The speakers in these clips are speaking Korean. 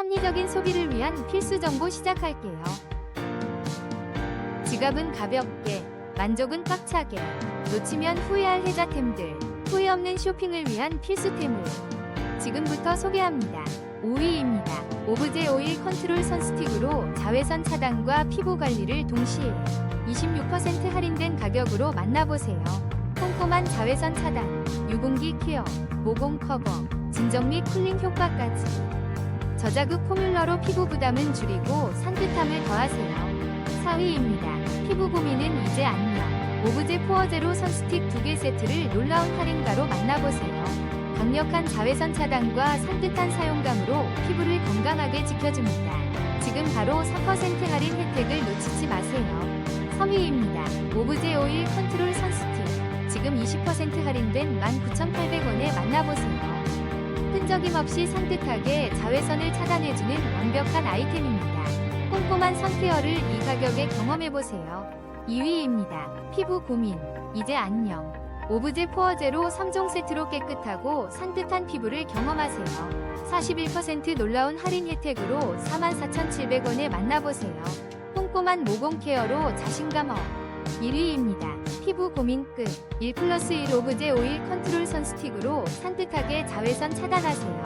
합리적인 소비를 위한 필수 정보 시작할게요. 지갑은 가볍게, 만족은 꽉차게, 놓치면 후회할 혜자템들, 후회 없는 쇼핑을 위한 필수템을 지금부터 소개합니다. 5위입니다. 오브제 오일 컨트롤 선스틱으로 자외선 차단과 피부 관리를 동시에 26% 할인된 가격으로 만나보세요. 꼼꼼한 자외선 차단, 유분기 케어, 모공 커버, 진정 및 쿨링 효과까지. 저자극 포뮬러로 피부 부담은 줄이고 산뜻함을 더하세요. 4위입니다. 피부 고민은 이제 안녕. 오브제 포어제로 선스틱 2개 세트를 놀라운 할인가로 만나보세요. 강력한 자외선 차단과 산뜻한 사용감으로 피부를 건강하게 지켜줍니다. 지금 바로 3% 할인 혜택을 놓치지 마세요. 3위입니다. 오브제 오일 컨트롤 선스틱. 지금 20% 할인된 19,800원에 만나보세요. 끈적임 없이 산뜻하게 자외선을 차단해주는 완벽한 아이템입니다. 꼼꼼한 선케어를 이 가격에 경험해보세요. 2위입니다. 피부 고민. 이제 안녕. 오브제 포어제로 3종 세트로 깨끗하고 산뜻한 피부를 경험하세요. 41% 놀라운 할인 혜택으로 44,700원에 만나보세요. 꼼꼼한 모공 케어로 자신감 업. 1위입니다. 피부 고민 끝. 1 플러스 1 오브제 오일 컨트롤 선스틱으로 산뜻하게 자외선 차단하세요.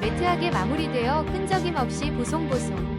매트하게 마무리되어 끈적임 없이 보송보송.